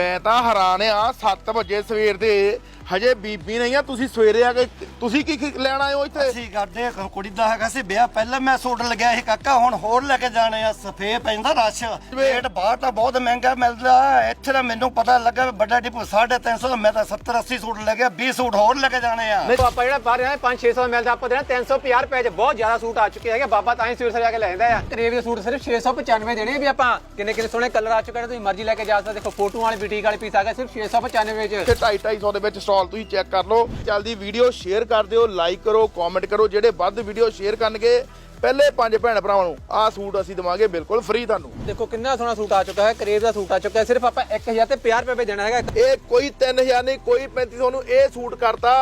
ਮੈਂ ਤਾਂ ਹੈਰਾਨ ਆ 7 ਵਜੇ ਸਵੇਰ ਦੇ। ਹਜੇ ਬੀਬੀ ਨਹੀਂ ਆ ਤੁਸੀਂ ਸਵੇਰੇ ਆ ਕੇ ਤੁਸੀਂ ਕੀ ਕੀ ਲੈਣ ਆਏ ਹੋ ਇੱਥੇ? ਅਸੀਂ ਕਰਦੇ ਆ, ਕੁੜੀ ਦਾ ਹੈਗਾ ਸੀ ਵਿਆਹ ਪਹਿਲਾਂ ਮੈਂ ਸੂਟ ਲਗਿਆ ਸੀ ਕਾਕਾ ਹੁਣ ਹੋਰ ਲੈ ਕੇ ਜਾਣੇ ਆ ਸਫੇ ਪੈਂਦਾ ਰਸ਼। ਰੇਟ ਬਾਹਰ ਤਾਂ ਬਹੁਤ ਮਹਿੰਗਾ ਮਿਲਦਾ ਇੱਥੇ ਤਾਂ ਮੈਨੂੰ ਪਤਾ ਲੱਗਾ ਵੱਡਾ ਡਿਪੂ 350 ਮੈਂ ਤਾਂ 70 80 ਸੂਟ ਲੈ ਗਿਆ 20 ਸੂਟ ਹੋਰ ਲੈ ਕੇ ਜਾਣੇ ਆ। ਨਹੀਂ ਆਪਾਂ ਜਿਹੜਾ ਬਾਹਰ ਜਾਣਾ 5-600 ਮਿਲਦਾ ਆਪਾਂ ਦੇਣਾ 350 ਰੁਪਏ ਚ ਬਹੁਤ ਜ਼ਿਆਦਾ ਸੂਟ ਆ ਚੁੱਕੇ ਹੈਗੇ ਬਾਬਾ ਤਾਂ ਹੀ ਸਵੇਰ ਸਵੇਰ ਆ ਕੇ ਲੈ ਜਾਂਦਾ ਆ ਕਰੇਵ ਦੇ ਸੂਟ ਸਿਰਫ 695 ਦੇਣੇ ਆ ਵੀ ਆਪਾਂ ਕਿੰਨੇ ਕਿੰਨੇ ਸੋਹਣੇ ਕਲਰ ਆ ਚੁੱਕੇ ਨੇ ਤੁਸੀਂ ਮਰਜ਼ੀ ਲੈ ਕੇ ਜਾ ਸਕਦੇ ਦੇਖੋ ਫੋਟੋ ਵਾਲੇ ਬੁਟੀਕ ਵਾਲੇ ਪੀਸ ਆ ਗਏ ਸਿਰਫ 695 ਚ। 2.5 250 ਦੇ ਵਿੱਚ ਸਟਾਲ ਤੁਸੀਂ ਚੈੱਕ ਕਰ ਲਓ। ਜਲਦੀ ਵੀਡੀਓ ਸ਼ੇਅਰ ਕਰ ਦਿਓ ਲਾਈਕ ਕਰੋ ਕਮੈਂਟ ਕਰੋ ਜਿਹੜੇ ਵੱਧ ਵੀਡੀਓ ਸ਼ੇਅਰ ਕਰਨਗੇ ਪਹਿਲੇ ਪੰਜ ਭੈਣ ਭਰਾਵਾਂ ਨੂੰ ਆਹ ਸੂਟ ਅਸੀਂ ਦਵਾਂਗੇ ਬਿਲਕੁਲ ਫ੍ਰੀ ਤੁਹਾਨੂੰ। ਦੇਖੋ ਕਿੰਨਾ ਸੋਹਣਾ ਸੂਟ ਆ ਚੁੱਕਾ ਹੈ ਕਰੇਵ ਦਾ ਸੂਟ ਆ ਚੁੱਕਾ ਹੈ ਸਿਰਫ ਆਪਾਂ 1000 ਤੇ 50 ਰੁਪਏ ਦੇਣਾ ਹੈਗਾ। ਇਹ ਕੋਈ 3000 ਨਹੀਂ ਕੋਈ 3500 ਨੂੰ ਇਹ ਸੂਟ ਕਰਤਾ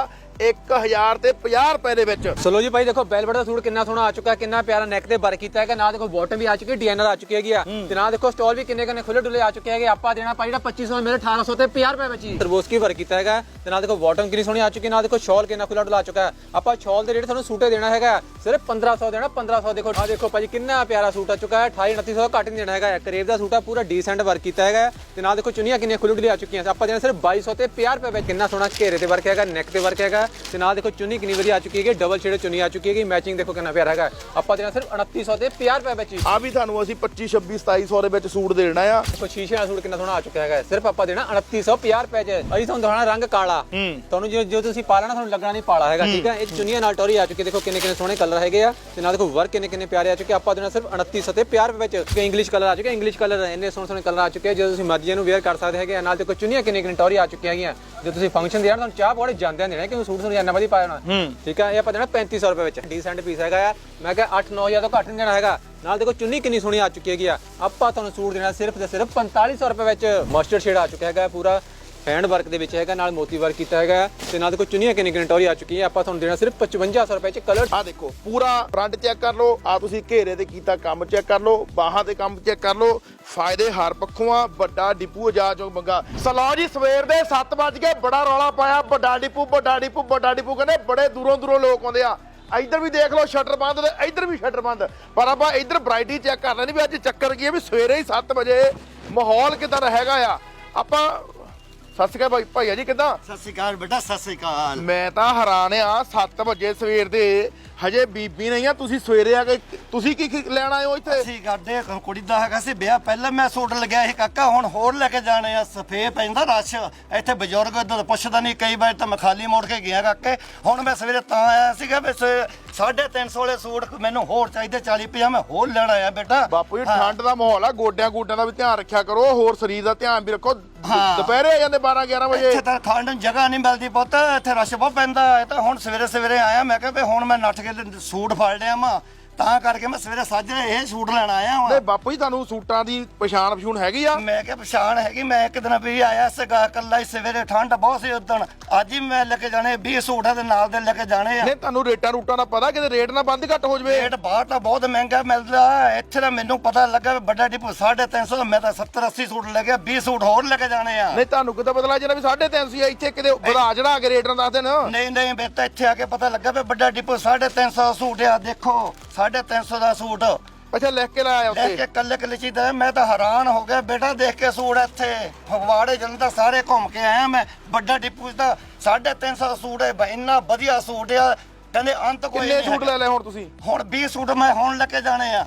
1000 ਤੇ 50 ਰੁਪਏ ਦੇ ਵਿੱਚ। ਚਲੋ ਜੀ ਭਾਈ ਦੇਖੋ ਬੈਲਵਟ ਦਾ ਸੂਟ ਕਿੰਨਾ ਸੋਹਣਾ ਆ ਚੁੱਕਾ ਹੈ ਕਿੰਨਾ ਪਿਆਰਾ ਨੈਕ ਤੇ ਵਰਕ ਕੀਤਾ ਹੈਗਾ। ਨਾ ਦੇਖੋ ਬਾਟਮ ਵੀ ਆ ਚੁੱਕੀ ਡਿਜ਼ਾਈਨਰ ਆ ਚੁੱਕੀ ਹੈਗੀ ਆ। ਤੇ ਨਾ ਦੇਖੋ ਸਟਾਲ ਵੀ ਕਿੰਨੇ ਕਿੰਨੇ ਖੁੱਲੇ ਡੁੱਲੇ ਆ ਚੁੱਕੇ ਹੈਗੇ। ਆਪਾਂ ਦੇਣਾ ਭਾਈ ਜਿਹੜਾ 2500 ਮੇਰੇ 1800 ਤੇ 50 ਰੁਪਏ ਵਿੱਚ ਹੀ। ਤਰਬੋਸਕੀ ਵਰਕ ਕੀਤਾ ਹੈਗਾ। ਤੇ ਨਾ ਦੇਖੋ ਬਾਟਮ ਕਿੰਨੀ ਸੋਹਣੀ ਆ ਚੁੱਕੀ ਨਾ ਦੇਖੋ ਸ਼ਾਲ ਕਿੰਨਾ ਖੁੱਲਾ ਡੁੱਲਾ ਆ ਚੁੱਕਾ ਹੈ। ਆਪਾਂ ਸ਼ਾਲ ਦੇ ਰੇਟ ਤੁਹਾਨੂੰ ਸੂਟੇ ਦੇਣਾ ਹੈਗਾ। ਸਿਰਫ 1500 ਦੇਣਾ 1500 ਦੇਖੋ ਆ ਦੇਖੋ ਭਾਜੀ ਕਿੰਨਾ ਪਿਆਰਾ ਸੂਟ ਆ ਚੁੱਕਾ ਹੈ। 28 2900 ਦਾ ਘੱਟ ਨਹੀਂ ਦੇਣਾ ਹੈਗਾ। ਕਰੇਵ ਦਾ ਸੂਟ ਆ ਪੂਰਾ ਡੀਸੈਂਟ ਵਰਕ ਕੀਤਾ ਹੈਗਾ। ਤੇ ਨਾ ਦੇਖੋ ਚੁੰਨੀਆਂ ਕਿੰਨੀਆਂ ਖੁੱਲੀ ਡੁੱਲੀ ਆ ਚੁੱਕੀਆਂ। ਆਪਾਂ ਦੇਣਾ ਸਿਰਫ 2200 ਤੇ 50 ਰੁਪਏ ਵਿੱਚ। ਕਿੰਨਾ ਸੋਹਣਾ ਘੇਰੇ ਤੇ ਵਰਕ ਹੈਗਾ ਨੈਕ ਤੇ ਵਰਕ ਹੈਗਾ। ਤੇ ਨਾ ਦੇਖੋ ਚੁੰਨੀ ਕਿੰਨੀ ਵਧੀਆ ਆ ਚੁੱਕੀ ਹੈਗੀ ਡਬਲ ਸ਼ੇਡ ਚੁੰਨੀ ਆ ਚੁੱਕੀ ਹੈਗੀ ਮੈਚਿੰਗ ਦੇਖੋ ਕਿੰਨਾ ਪਿਆਰਾ ਹੈਗਾ। ਆਪਾਂ ਦੇਣਾ ਸਿਰਫ 2900 ਤੇ 50 ਰੁਪਏ ਵਿੱਚ ਹੀ ਆ ਵੀ ਤੁਹਾਨੂੰ ਅਸੀਂ 25 26 2700 ਦੇ ਵਿੱਚ ਸੂਟ ਦੇ ਦੇਣਾ ਆ। ਦੇਖੋ ਸ਼ੀਸ਼ੇ ਵਾਲਾ ਸੂਟ ਕਿੰਨਾ ਸੋਹਣਾ ਆ ਚੁੱਕਾ ਹੈਗਾ। ਸਿਰਫ ਆਪਾਂ ਦੇਣਾ 2950 ਰੁਪਏ ਚ ਅਸੀਂ ਤੁਹਾਨੂੰ ਦਿਖਾਉਣਾ ਰੰਗ ਕਾਲਾ। ਤੁਹਾਨੂੰ ਜੋ ਜੋ ਤੁਸੀਂ ਪਾ ਲੈਣਾ ਤੁਹਾਨੂੰ ਲੱਗਣਾ ਨਹੀਂ ਪਾਲਾ ਹੈਗਾ ਠੀਕ ਹੈ? ਇਹ ਚੁੰਨੀਆਂ ਨਾਲ ਟੋਰੀ ਆ ਚੁੱਕੀ ਦੇਖੋ ਕਿੰਨੇ ਕਿੰਨੇ ਸੋਹਣੇ ਕਲਰ ਹੈਗੇ ਆ। ਤੇ ਨਾਲ ਦੇਖੋ ਵਰਕ ਕਿੰਨੇ ਕਿੰਨੇ ਪਿਆਰੇ ਆ ਚੁੱਕੇ ਆਪਾਂ ਦੇਣਾ ਸਿਰਫ 2900 ਤੇ 50 ਰੁਪਏ ਵਿੱਚ। ਕਿ ਇੰਗਲਿਸ਼ ਕਲਰ ਆ ਚੁੱਕੇ ਇੰਗਲਿਸ਼ ਕਲਰ ਇੰਨੇ ਸੋਹਣੇ ਸੋਹਣੇ ਕਲਰ ਆ ਚੁੱਕੇ ਜਦੋਂ ਤੁਸੀਂ ਮਰਜ਼ੀ ਨੂੰ ਵੇਅਰ ਕਰ ਸਕਦੇ ਹੈਗੇ ਆ। ਨਾਲ ਦੇਖੋ ਚੁੰਨੀਆਂ ਕਿੰਨੇ ਕਿੰਨੇ ਟੋਰੀ ਆ ਚੁੱਕੀਆਂ ਹੈਗੀਆਂ। ਜੇ ਤੁਸੀਂ ਫੰਕਸ਼ਨ ਦੇ ਯਾਰ ਤੁਹਾਨੂੰ ਚਾਹ ਪਕੌੜੇ ਜਾਂਦਿਆਂ ਦੇਣਾ ਕਿਉਂਕਿ ਸੂਟ ਤੁਹਾਨੂੰ ਇੰਨਾ ਵਧੀਆ ਪਾਇਆ ਹੋਣਾ। ਠੀਕ ਹੈ ਇਹ ਆਪਾਂ ਦੇਣਾ 3500 ਰੁਪਏ ਵਿੱਚ। ਡੀਸੈਂਟ ਪੀਸ ਹੈਗਾ ਆ ਮੈਂ ਕਿਹਾ 8-9000 ਤੋਂ ਘੱਟ ਨਹੀਂ ਦੇਣਾ ਹੈਗਾ। ਨਾਲ ਦੇਖੋ ਚੁੰਨੀ ਕਿੰਨੀ ਸੋਹਣੀ ਆ ਚੁੱਕੀ ਹੈਗੀ ਆ। ਆਪਾਂ ਤੁਹਾਨੂੰ ਸੂਟ ਦੇਣਾ ਸਿਰਫ ਤੇ ਸਿਰਫ 4500 ਰੁਪਏ ਵਿੱਚ। ਮਸਟਰਡ ਸ਼ੇਡ ਆ ਚੁੱਕਿਆ ਹੈਗਾ ਪੂਰਾ। ਹੈਂਡ ਵਰਕ ਦੇ ਵਿੱਚ ਹੈਗਾ, ਨਾਲ ਮੋਤੀ ਵਰਕ ਕੀਤਾ ਹੈਗਾ ਤੇ ਨਾਲ ਦੇਖੋ ਚੁੰਨੀਆਂ ਕਿੰਨੀ ਕਿੰਨੀ ਟੋਰੀ ਆ ਚੁੱਕੀ ਹੈ। ਆਪਾਂ ਤੁਹਾਨੂੰ ਦੇਣਾ ਸਿਰਫ 5500 ਰੁਪਏ ਚ ਕਲਰ ਆ ਦੇਖੋ, ਪੂਰਾ ਫਰੰਟ ਚੈੱਕ ਕਰ ਲਓ ਆ ਤੁਸੀਂ ਘੇਰੇ ਤੇ ਕੀਤਾ ਕੰਮ ਚੈੱਕ ਕਰ ਲਓ, ਬਾਹਾਂ ਤੇ ਕੰਮ ਚੈੱਕ ਕਰ ਲਓ, ਫਾਇਦੇ ਹਰ ਪੱਖੋਂ ਆ, ਵੱਡਾ ਡਿਪੂ ਜਾ ਚੋਂ ਮੰਗਾ। ਸਲੋ ਜੀ, ਸਵੇਰ ਦੇ 7 ਵਜ ਬੜਾ ਰੌਲਾ ਪਾਇਆ, ਵੱਡਾ ਡਿਪੂ ਵੱਡਾ ਡਿਪੂ ਵੱਡਾ ਡਿਪੂ ਕਹਿੰਦੇ ਬੜੇ ਦੂਰੋਂ ਦੂਰੋਂ ਲੋਕ ਆਉਂਦੇ ਆ। ਇੱਧਰ ਵੀ ਦੇਖ ਲਓ ਸ਼ਟਰ ਬੰਦ ਤੇ ਇੱਧਰ ਵੀ ਸ਼ਟਰ ਬੰਦ। ਪਰ ਆਪਾਂ ਇੱਧਰ ਵੈਰਾਈਟੀ ਚੈੱਕ ਕਰ ਲੈਣੀ ਵੀ ਅੱਜ ਚੱਕਰ ਕੀ ਹੈ ਵੀ ਸਵੇਰੇ ਹੀ 7 ਵਜੇ ਮਾਹੌਲ ਕਿਦਾਂ ਦਾ ਹੈਗਾ ਆ। ਆਪਾਂ ਸਤਿ ਸ਼੍ਰੀ ਅਕਾਲ ਭਾਈ ਭਾਈਆ ਜੀ ਕਿਦਾਂ? ਸਤਿ ਸ਼੍ਰੀ ਅਕਾਲ ਬੇਟਾ ਸਤਿ ਸ਼੍ਰੀ ਅਕਾਲ। ਮੈਂ ਤਾਂ ਹੈਰਾਨ ਆ 7 ਵਜੇ ਸਵੇਰ ਦੇ ਹਜੇ ਬੀਬੀ ਨਹੀਂ ਆ ਤੁਸੀਂ ਸਵੇਰੇ ਆ ਕੇ ਤੁਸੀਂ ਕੀ ਕੀ ਲੈਣ ਆਏ ਹੋ ਇੱਥੇ ਅਸੀਂ ਆ, ਕੁੜੀ ਦਾ ਹੈਗਾ ਸੀ ਵਿਆਹ ਪਹਿਲਾਂ ਮੈਂ ਸੂਟ ਲਗਿਆ ਸੀ ਕਾਕਾ ਹੁਣ ਹੋਰ ਲੈ ਕੇ ਜਾਣੇ ਆ ਸਫੇ ਪੈਂਦਾ ਰਸ਼ ਇੱਥੇ ਬਜ਼ੁਰਗ ਇਦਾਂ ਪੁੱਛਦਾ ਨਹੀਂ ਕਈ ਵਾਰ ਤਾਂ ਮੈਂ ਖਾਲੀ ਮੋੜ ਕੇ ਗਿਆ ਕਾਕੇ ਹੁਣ ਮੈਂ ਸਵੇਰੇ ਤਾਂ ਆਇਆ ਸੀਗਾ ਵੀ 350 ਵਾਲੇ ਸੂਟ ਮੈਨੂੰ ਹੋਰ ਚਾਹੀਦੇ 40 50 ਮੈਂ ਹੋਰ ਲੈਣ ਆਇਆ ਬੇਟਾ ਬਾਪੂ ਜੀ। ਠੰਡ ਦਾ ਮਾਹੌਲ ਆ ਗੋਡਿਆਂ ਗੋਡਿਆਂ ਦਾ ਵੀ ਧਿਆਨ ਰੱਖਿਆ ਕਰੋ ਹੋਰ ਸਰੀਰ ਦਾ ਧਿਆਨ ਵੀ ਰੱਖੋ। ਦੁਪਹਿਰੇ ਆ ਜਾਂਦੇ 12 11 ਵਜੇ ਇੱਥੇ ਤਾਂ ਖਾਣ ਨੂੰ ਜਗ੍ਹਾ ਨਹੀਂ ਮਿਲਦੀ ਪੁੱਤ ਇੱਥੇ ਰਸ਼ ਬਹੁਤ ਪੈਂਦਾ ਇਹ ਤਾਂ ਹੁਣ ਸਵੇਰੇ ਸਵੇਰੇ ਆਇਆ ਮੈਂ ਕਿਹਾ ਵੀ ਹੁਣ ਮੈਂ ਨੱਠ ਕੇ ਤੇ ਸੂਟ ਫੜ ਲਿਆ ਵਾਂ ਤਾਂ ਕਰਕੇ ਮੈਂ ਸਵੇਰੇ ਸਾਜਰੇ ਇਹ ਸੂਟ ਲੈਣ ਆਇਆ ਨਹੀਂ ਹਾਂ ਬਾਪੂ ਜੀ ਤੁਹਾਨੂੰ ਸੂਟਾਂ ਦੀ ਪਛਾਣ ਪਛੂਣ ਹੈਗੀ ਆ? ਮੈਂ ਕਿਹਾ ਪਛਾਣ ਹੈਗੀ ਮੈਂ ਇੱਕ ਦਿਨ ਵੀ ਆਇਆ ਸੀਗਾ ਕੱਲਾ ਹੀ ਸਵੇਰੇ ਠੰਡ ਬਹੁਤ ਸੀ ਉਦੋਂ। ਅੱਜ ਹੀ ਮੈਂ ਲੈ ਕੇ ਜਾਣੇ 20 ਸੂਟ ਦੇ ਨਾਲ ਦੇ ਲੈ ਕੇ ਜਾਣੇ ਆ। ਨਹੀਂ ਤੁਹਾਨੂੰ ਰੇਟਾਂ ਰੂਟਾਂ ਦਾ ਪਤਾ ਕਿਤੇ ਰੇਟ ਨਾ ਬੰਦ ਘੱਟ ਹੋ ਜਵੇ? ਰੇਟ ਬਾਹਰ ਤਾਂ ਬਹੁਤ ਮਹਿੰਗਾ ਮਿਲਦਾ। ਇੱਥੇ ਤਾਂ ਮੈਨੂੰ ਪਤਾ ਲੱਗਾ ਵੀ ਵੱਡਾ ਡਿਪੂ 350 ਮੈਂ ਤਾਂ 70 80 ਸੂਟ ਲੈ ਗਿਆ 20 ਸੂਟ ਹੋਰ ਲੈ ਕੇ ਜਾਣੇ ਆ। ਨਹੀਂ ਤੁਹਾਨੂੰ ਕਿਤੇ ਪਤਾ ਲੱਗ ਜਾਣਾ ਵੀ 350 ਆ ਇੱਥੇ ਕਿਤੇ ਵਧਾ ਚੜਾ ਕੇ ਰੇਟ ਨਾ ਦੱਸ ਦੇਣ। ਨਹੀਂ ਨਹੀਂ ਬੇ ਤਾਂ ਇੱਥੇ ਆ ਕੇ ਪਤਾ ਲੱਗਾ ਵੀ ਵੱਡਾ ਡਿਪੂ 350 ਸੂਟ ਆ ਦੇਖੋ 350 ਦਾ ਸੂਟ। ਅੱਛਾ ਲਿਖ ਕੇ ਲਾਇਆ ਦੇਖ ਉੱਤੇ ਕੇ ਕੱਲੇ ਕੱਲੇ ਚੀਜ਼ ਦਾ। ਮੈਂ ਤਾਂ ਹੈਰਾਨ ਹੋ ਗਿਆ। ਬੇਟਾ ਦੇਖ ਕੇ ਸੂਟ ਇੱਥੇ ਫਗਵਾੜੇ ਜਲੰਧਰ ਸਾਰੇ ਘੁੰਮ ਕੇ ਆਇਆ ਮੈਂ। ਵੱਡਾ ਡਿਪੂ ਦਾ 350 ਸੂਟ ਹੈ ਬਈ, ਇੰਨਾ ਵਧੀਆ ਸੂਟ ਆ। ਕਹਿੰਦੇ ਅੰਤ ਕੋਈ ਕਿੰਨੇ ਨਹੀਂ ਸੂਟ ਹੈਗਾ। ਲੈ ਲਏ ਹੁਣ ਤੁਸੀਂ? ਹੁਣ 20 ਸੂਟ ਮੈਂ ਹੁਣ ਲੈ ਕੇ ਜਾਣੇ ਆ।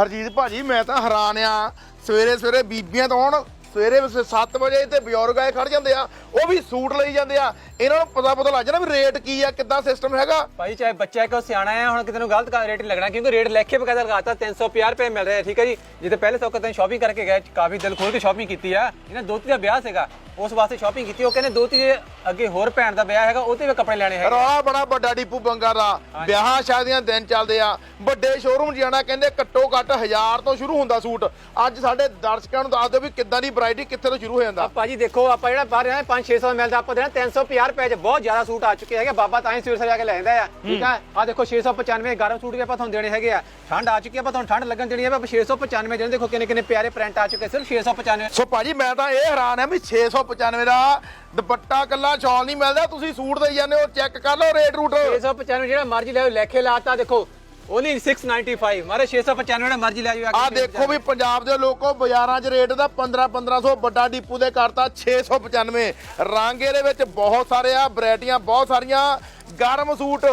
ਹਰਜੀਤ ਭਾਜੀ ਮੈਂ ਤਾਂ ਹੈਰਾਨ ਆ। ਸਵੇਰੇ ਸਵੇਰੇ ਬੀਬੀਆਂ ਤੋਂ ਆਉਣ ਸਵੇਰੇ 7 ਵਜੇ ਤੇ ਬਜ਼ੁਰਗ ਆਏ ਖੜ ਜਾਂਦੇ ਆ ਉਹ ਵੀ ਸੂਟ ਲਈ ਜਾਂਦੇ ਆ। ਇਹਨਾਂ ਨੂੰ ਪਤਾ ਪਤਾ ਲੱਗ ਜਾਣਾ ਵੀ ਰੇਟ ਕੀ ਆ ਕਿੱਦਾਂ ਸਿਸਟਮ ਹੈਗਾ। ਭਾਈ ਚਾਹੇ ਬੱਚਾ ਹੈ ਕਿ ਉਹ ਸਿਆਣਾ ਹੈ ਹੁਣ ਕਿਤੇ ਨੂੰ ਗਲਤ ਰੇਟ ਨਹੀਂ ਲੱਗਣਾ ਕਿਉਂਕਿ ਰੇਟ ਲਿਖ ਕੇ ਬਕਾਇਦਾ ਲਗਾਤਾ 350 ਰੁਪਏ ਮਿਲ ਰਿਹਾ ਠੀਕ ਹੈ ਜੀ? ਜਿੱਤੇ ਪਹਿਲੇ ਸੌ ਕਦੋਂ ਸ਼ਾਪਿੰਗ ਕਰਕੇ ਗਏ ਕਾਫੀ ਦਿਲ ਖੋਲ ਕੇ ਸ਼ਾਪਿੰਗ ਕੀਤੀ ਆ। ਇਹਨਾਂ ਦੋਤੀ ਦਾ ਵਿਆਹ ਸੀਗਾ ਉਸ ਵਾਸਤੇ ਸ਼ਾਪਿੰਗ ਕੀਤੀ ਉਹ ਕਹਿੰਦੇ ਦੋਤੀ ਦੇ ਅੱਗੇ ਹੋਰ ਭੈਣ ਦਾ ਵਿਆਹ ਹੈਗਾ ਉਹ ਤੇ ਵੀ ਕੱਪੜੇ ਲੈਣੇ ਹੈਗੇ। ਰੌਲਾ ਬੜਾ ਵੱਡਾ ਡੀਪੂ ਬੰਗਾ ਦਾ। ਵਿਆਹਾਂ ਸ਼ਾਦੀਆਂ ਦਿਨ ਚੱਲਦੇ ਆ। ਵੱਡੇ ਸ਼ੋਰੂਮ ਜਾਣਾ ਕਹਿੰਦੇ ਘੱਟੋ ਘੱਟ 1000 ਤੋਂ ਸ਼ੁਰੂ ਹੁੰਦਾ ਸੂਟ। ਅੱਜ ਸਾਡੇ ਦਰਸ਼ਕਾਂ ਨੂੰ ਦੱਸ ਦਿਓ ਵੀ ਕਿੱਦਾਂ ਦੀ ਵੈਰਾਈਟੀ ਕਿੱਥੇ ਤੋਂ ਸ਼ੁਰੂ ਹੋ ਜਾਂਦਾ? ਭਾਜੀ ਦੇਖੋ ਆਪਾਂ ਜਿਹੜਾ ਬਾਹਰ ਜਾਣਾ 5-600 ਮਿਲਦਾ ਆਪਾਂ ਦੇਣਾ 350 ਰੁਪਏ ਚ ਬਹੁਤ ਜ਼ਿਆਦਾ ਸੂਟ ਆ ਚੁੱਕੇ ਹੈਗੇ। ਬਾਬਾ ਤਾਂ ਹੀ ਸਵੇਰ ਸਵੇਰ ਆ ਕੇ ਲੈ ਜਾਂਦਾ ਆ। ਠੀਕ ਆ? ਆ ਦੇਖੋ 695 ਗਰਮ ਸੂਟ ਵੀ ਆਪਾਂ ਤੁਹਾਨੂੰ ਦੇਣੇ ਹੈਗੇ ਆ। ਠੰਡ ਆ ਚੁੱਕੀ ਆ ਆਪਾਂ ਤੁਹਾਨੂੰ ਠੰਡ ਲੱਗਣ ਦੇਣੀ ਹੈ ਆਪਾਂ 695 ਦੇਣੇ। ਦੇਖੋ ਕਿੰਨੇ ਕਿੰਨੇ ਪਿਆਰੇ ਪ੍ਰਿੰਟ ਆ ਚੁੱਕੇ ਸਿਰਫ 695 ਸੋ ਭਾਜੀ ਮੈਂ ਤਾਂ ਇਹ ਹੈਰਾਨ ਆ ਵੀ 695 ਦਾ ਦੁਪੱਟਾ ਕੱਲਾ ਸ਼ਾਲ ਨਹੀਂ ਮਿਲਦਾ ਤੁਸੀਂ ਸੂਟ ਦੇਈ ਜਾਂਦੇ ਹੋ ਚੈੱਕ ਕਰ ਲਓ ਰੇਟ ਰੂਟ। 695 ਜਿਹੜਾ ਮਰਜ਼ੀ ਲੈ ਲਓ ਲੈਖੇ ਲਾਤਾ ਦੇਖੋ। ਓਨਲੀ 695 ਮਾਰੇ 695 ਜਿਹੜਾ ਮਰਜ਼ੀ ਲੈ ਜਾਓ ਆ ਦੇਖੋ ਵੀ ਪੰਜਾਬ ਦੇ ਲੋਕੋ ਬਾਜ਼ਾਰਾਂ 'ਚ ਰੇਟ ਦਾ 15 1500 ਵੱਡਾ ਡੀਪੂ ਦੇ ਕਰਤਾ 695 ਰੰਗ ਇਹਦੇ ਵਿੱਚ ਬਹੁਤ ਸਾਰੇ ਆ ਵੈਰਾਈਟੀਆਂ ਬਹੁਤ ਸਾਰੀਆਂ। ਗਰਮ ਸੂਟ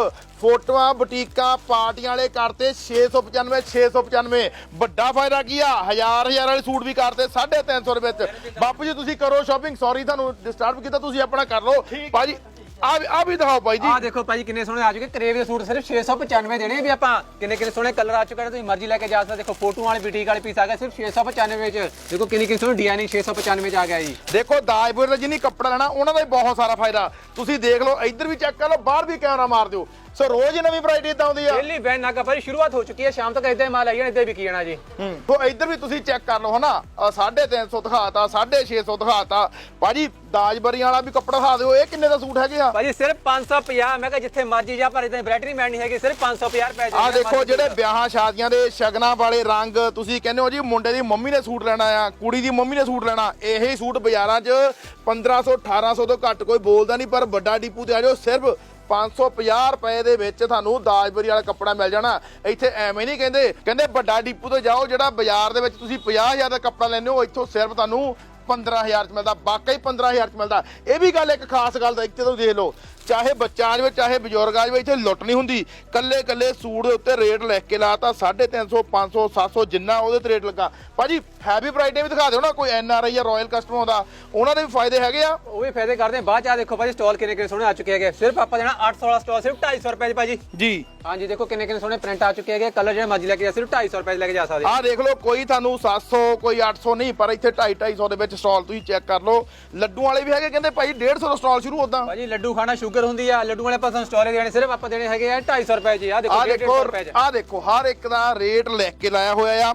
ਫੋਟੋਆਂ ਬੁਟੀਕਾਂ ਪਾਰਟੀਆਂ ਵਾਲੇ ਕਰਤੇ 695 695 ਵੱਡਾ ਫਾਇਦਾ ਕੀ ਆ? ਹਜ਼ਾਰ ਹਜ਼ਾਰ ਵਾਲੇ ਸੂਟ ਵੀ ਕਰਤੇ 350 ਰੁਪਏ ਚ ਬਾਪੂ ਜੀ ਤੁਸੀਂ ਕਰੋ ਸ਼ਾਪਿੰਗ ਸੌਰੀ ਤੁਹਾਨੂੰ ਡਿਸਟਰਬ ਕੀਤਾ ਤੁਸੀਂ ਆਪਣਾ ਕਰ ਲਓ। ਭਾਜੀ ਆ ਆ ਵੀ ਦਿਖਾਓ ਭਾਈ ਜੀ। ਆ ਦੇਖੋ ਭਾਜੀ ਕਿੰਨੇ ਸੋਹਣੇ ਆ ਚੁੱਕੇ। ਕਰੇਵ ਦੇ ਸੂਟ ਸਿਰਫ 695 ਦੇਣੇ ਵੀ ਆਪਾਂ ਕਿੰਨੇ ਕਿੰਨੇ ਸੋਹਣੇ ਕਲਰ ਆ ਚੁੱਕੇ ਨੇ। ਤੁਸੀਂ ਮਰਜ਼ੀ ਲੈ ਕੇ ਜਾ ਸਕਦੇ ਦੇਖੋ ਫੋਟੋ ਵਾਲੇ ਬੁਟੀਕ ਵਾਲੇ ਪੀਸ ਆ ਗਏ ਸਿਰਫ 695 ਵਿੱਚ ਦੇਖੋ ਕਿੰਨੀ ਕਿੰਨੀ ਸੋਹਣੀ ਡਿਜ਼ਾਈਨਿੰਗ 695 ਚ ਆ ਗਿਆ ਜੀ। ਦੇਖੋ ਦਾਜਪੁਰ ਦਾ ਜਿਹਨੀ ਕੱਪੜਾ ਲੈਣਾ ਉਹਨਾਂ ਦਾ ਵੀ ਬਹੁਤ ਸਾਰਾ ਫਾਇਦਾ। ਤੁਸੀਂ ਦੇਖ ਲਓ ਇੱਧਰ ਵੀ ਚੈੱਕ ਕਰ ਲਓ ਬਾਹਰ ਵੀ ਕੈਮਰਾ ਮਾਰ ਦਿਓ। ਸੋ ਰੋਜ਼ ਹੀ ਨਵੀਂ ਵੈਰਾਈਟੀ ਇਦਾਂ ਆਉਂਦੀ ਆ। ਪਹਿਲੀ ਬੈਨ ਨਾਗਾ ਭਾਜੀ ਸ਼ੁਰੂਆਤ ਹੋ ਚੁੱਕੀ ਹੈ ਸ਼ਾਮ ਤੱਕ ਇਦਾਂ ਮਾਲ ਆਈ ਜਾਣਾ ਇਦਾਂ ਵਿਕੀ ਜਾਣਾ ਜੀ। ਹੂੰ ਸੋ ਇੱਧਰ ਵੀ ਤੁਸੀਂ ਚੈੱਕ ਕਰ ਲਓ ਹਨਾ। ਆਹ 350 ਦਿਖਾਤਾ 650 ਦਿਖਾਤਾ। ਭਾਜੀ ਦਾਜਬਰੀ ਵਾਲਾ ਵੀ ਕੱਪੜਾ ਦਿਖਾ ਦਿਓ ਇਹ ਕਿੰਨੇ ਦਾ ਸੂਟ ਹੈਗੇ ਆ? ਭਾਜੀ ਸਿਰਫ 550 ਮੈਂ ਕਿਹਾ ਜਿੱਥੇ ਮਰਜ਼ੀ ਜਾ ਪਰ ਇਦਾਂ ਵੈਰਾਈਟੀ ਮੈਨ ਨਹੀਂ ਹੈਗੀ ਸਿਰਫ 550 ਰੁਪਏ ਚ ਆ ਦੇਖੋ ਜਿਹੜੇ ਵਿਆਹਾਂ ਸ਼ਾਦੀਆਂ ਦੇ ਸ਼ਗਨਾਂ ਵਾਲੇ ਰੰਗ ਤੁਸੀਂ ਕਹਿੰਦੇ ਹੋ ਜੀ ਮੁੰਡੇ ਦੀ ਮੰਮੀ ਨੇ ਸੂਟ ਲੈਣਾ ਆ ਕੁੜੀ ਦੀ ਮੰਮੀ ਨੇ ਸੂਟ ਲੈਣਾ ਇਹੀ ਸੂਟ ਬਾਜ਼ਾਰਾਂ 'ਚ 1500 1800 ਤੋਂ ਘੱਟ ਕੋਈ ਬੋਲਦਾ ਨਹੀਂ ਪਰ ਵੱਡਾ ਡੀਪੂ ਤੇ ਆ ਜਾਓ ਸਿਰਫ 550 ਰੁਪਏ ਦੇ ਵਿੱਚ ਤੁਹਾਨੂੰ ਦਾਜਬਰੀ ਵਾਲਾ ਕੱਪੜਾ ਮਿਲ ਜਾਣਾ। ਇੱਥੇ ਐਵੇਂ ਨਹੀਂ ਕਹਿੰਦੇ। ਕਹਿੰਦੇ ਵੱਡਾ ਡੀਪੂ ਤੇ ਜਾਓ, ਜਿਹੜਾ ਬਾਜ਼ਾਰ ਦੇ ਵਿੱਚ ਤੁਸੀਂ 50000 ਦਾ ਕੱਪੜਾ ਲੈਂਦੇ ਹੋ, ਇੱਥੋਂ ਸਿਰਫ ਤੁਹਾਨੂੰ 15000 ਚ ਮਿਲਦਾ। ਵਾਕਈ 15000 ਚ ਮਿਲਦਾ। ਇਹ ਵੀ ਗੱਲ ਇੱਕ ਖਾਸ ਗੱਲ ਦਾ ਇੱਥੇ ਤੁਸੀਂ ਦੇਖ ਲਓ ਚਾਹੇ ਬੱਚਾ ਆ ਜਾਵੇ ਚਾਹੇ ਬਜ਼ੁਰਗ ਆ ਜਾਵੇ ਇੱਥੇ ਲੁੱਟ ਨਹੀਂ ਹੁੰਦੀ। ਕੱਲੇ ਕੱਲੇ ਸੂਟ ਦੇ ਉੱਤੇ ਰੇਟ ਲਿਖ ਕੇ ਲਾਤਾ 350 500 700 ਜਿੰਨਾ ਉਹਦੇ ਤੇ ਰੇਟ ਲੱਗਾ। ਭਾਜੀ ਹੈਵੀ ਵੈਰਾਈਟੀ ਵੀ ਦਿਖਾ ਦਿਓ ਨਾ ਕੋਈ ਐਨ ਆਰ ਆਈ ਜਾਂ ਰਾਇਲ ਕਸਟਮਰ ਆਉਂਦਾ ਉਹਨਾਂ ਦੇ ਵੀ ਫਾਇਦੇ ਹੈਗੇ ਆ। ਉਹ ਵੀ ਫਾਇਦੇ ਕਰਦੇ ਆ। ਬਾਅਦ ਚ ਆ ਦੇਖੋ ਭਾਜੀ ਸਟਾਲ ਕਿੰਨੇ ਕਿੰਨੇ ਸੋਹਣੇ ਆ ਚੁੱਕੇ ਹੈਗੇ। ਸਿਰਫ ਆਪਾਂ ਦੇਣਾ 800 ਵਾਲਾ ਸਟਾਲ ਸਿਰਫ 250 ਰੁਪਏ ਚ ਭਾਜੀ। ਜੀ। ਹਾਂਜੀ ਦੇਖੋ ਕਿੰਨੇ ਕਿੰਨੇ ਸੋਹਣੇ ਪ੍ਰਿੰਟ ਆ ਚੁੱਕੇ ਹੈਗੇ। ਕਲਰ ਜਿਹੜੇ ਮਰਜ਼ੀ ਲੈ ਕੇ ਜਾ ਸਿਰਫ 250 ਰੁਪਏ ਚ ਲੈ ਕੇ ਜਾ ਸਕਦੇ ਆਹ ਦੇਖ ਲਓ ਕੋਈ ਤੁਹਾਨੂੰ 700 ਕੋਈ 800 ਨਹੀਂ ਪਰ ਇੱਥੇ 250 250 ਦੇ ਵਿੱਚ ਸਟਾਲ ਤੁਸੀਂ ਚੈੱਕ ਕਰ ਲਓ। ਲੱਡੂ ਵਾਲੇ ਵੀ ਹੈਗੇ ਕਹਿੰਦੇ ਭਾਈ 150 ਦਾ ਸਟਾਲ ਸ਼ੁਰੂ ਉਦਾਂ ਭਾਜੀ ਲੱਡੂ ਖਾਣਾ ਸ਼ੂਗਰ ਹੁੰਦੀ ਆ ਲੱਡੂ ਵਾਲੇ ਪਾਸੋਂ ਸਟਾਲ ਦੇਣੇ ਸਿਰਫ ਆਪਾਂ ਦੇਣੇ ਹੈਗੇ ਆ 250 ਰੁਪਏ ਜੀ ਆ ਦੇਖੋ ਆ 150 ਦੇਖੋ ਆ ਦੇਖੋ ਹਰ ਇੱਕ ਦਾ ਰੇਟ ਲਿਖ ਕੇ ਲਾਇਆ ਹੋਇਆ ਆ।